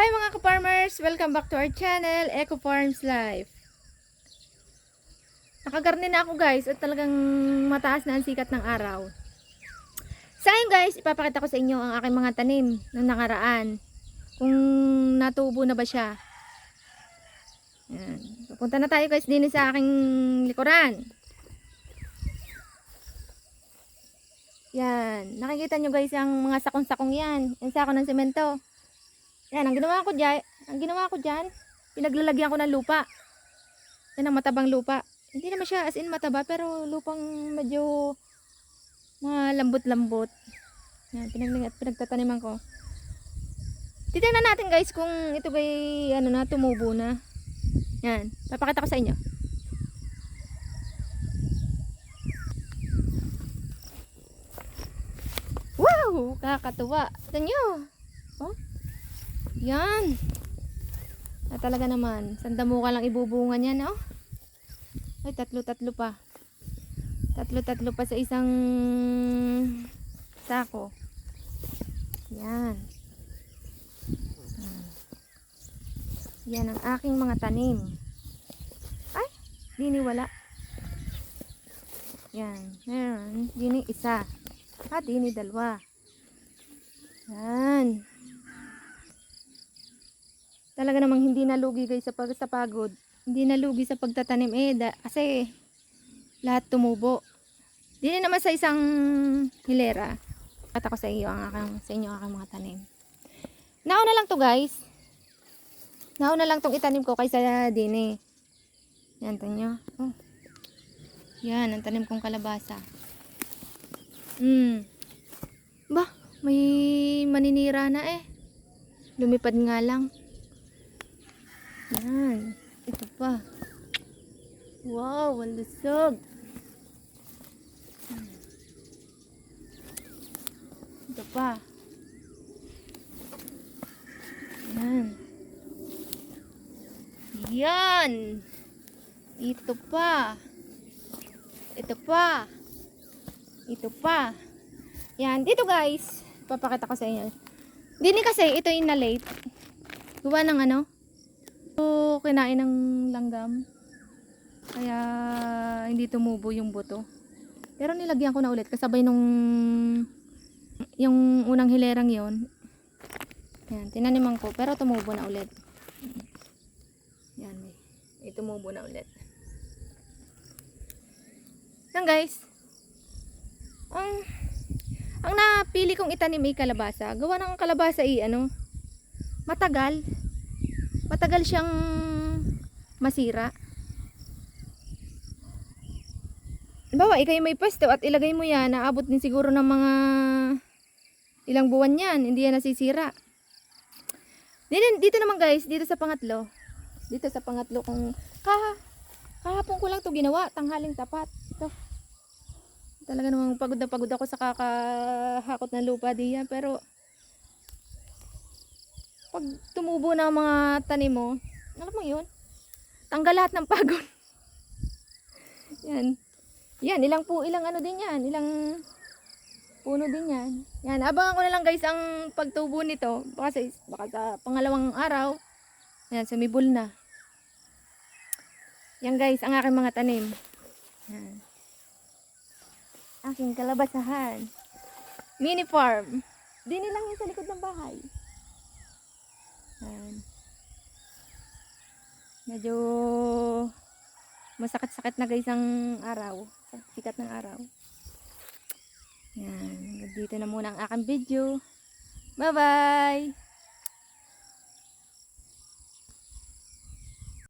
Hi mga ka-farmers! Welcome back to our channel, Eco Farms Life. Nakagarni na ako guys at talagang mataas na ang sikat ng araw. Sa ngayon guys, ipapakita ko sa inyo ang aking mga tanim ng nakaraan. Kung natubo na ba siya. Yan. Pupunta na tayo guys din sa aking likuran. Yan. Nakikita nyo guys ang mga sakong-sakong yan. Yung sako ng semento. Yan, ang ginawa ko dyan, ang ginawa ko dyan, pinaglalagyan ko ng lupa. Yan ang matabang lupa. Hindi naman siya as in mataba, pero lupang medyo malambot-lambot. Yan, pinag pinagtataniman ko. Titingnan natin guys kung ito gay, ano na, tumubo na. Yan, papakita ko sa inyo. Wow! Kakatuwa. Ito nyo. Oh. Yan. Na talaga naman. Sandamo ka lang ibubungan yan, oh. Ay, tatlo-tatlo pa. Tatlo-tatlo pa sa isang sako. Yan. Hmm. Yan ang aking mga tanim. Ay, dini wala. Yan. Meron. Dini isa. At dini dalawa. Yan talaga namang hindi nalugi guys sa, pag, sa pagod. Hindi nalugi sa pagtatanim eh da, kasi lahat tumubo. Hindi naman sa isang hilera. At ako sa iyo ang aking, sa inyo aking mga tanim. Nauna lang to guys. Nauna lang tong itanim ko kaysa din eh. Yan to nyo. Oh. Yan, ang tanim kong kalabasa. Hmm. Ba, may maninira na eh. Lumipad nga lang. Yan. Ito pa. Wow, ang lusog. Ito pa. Yan. Yan. Ito pa. Ito pa. Ito pa. Yan. Dito guys. Papakita ko sa inyo. Dini kasi ito yung na-late. Gawa ng ano? Kinain ng langgam. Kaya, hindi tumubo yung buto. Pero nilagyan ko na ulit. Kasabay nung, yung unang hilerang yon Yan, tinaniman ko. Pero tumubo na ulit. Yan, may tumubo na ulit. Yan guys. Ang, ang napili kong itanim ay kalabasa. Gawa ng kalabasa ay ano, matagal matagal siyang masira. Bawa, ikay may pwesto at ilagay mo yan, naabot din siguro ng mga ilang buwan yan, hindi yan nasisira. Dito, dito naman guys, dito sa pangatlo, dito sa pangatlo kung kaha, kahapon ko lang to ginawa, tanghaling tapat. Ito. Talaga namang pagod na pagod ako sa kakahakot ng lupa diyan, pero pag tumubo na ang mga tanim mo, alam mo yun, tanggal lahat ng pagod. yan. Yan, ilang po, ilang ano din yan, ilang puno din yan. Yan, abangan ko na lang guys ang pagtubo nito. Baka sa, baka sa pangalawang araw, yan, sumibol na. Yan guys, ang aking mga tanim. Yan. Aking kalabasahan. Mini farm. Dini lang yung sa likod ng bahay. Ayan. Medyo masakit-sakit na guys ang araw. Sikat ng araw. Yan. Dito na muna ang aking video. Bye-bye!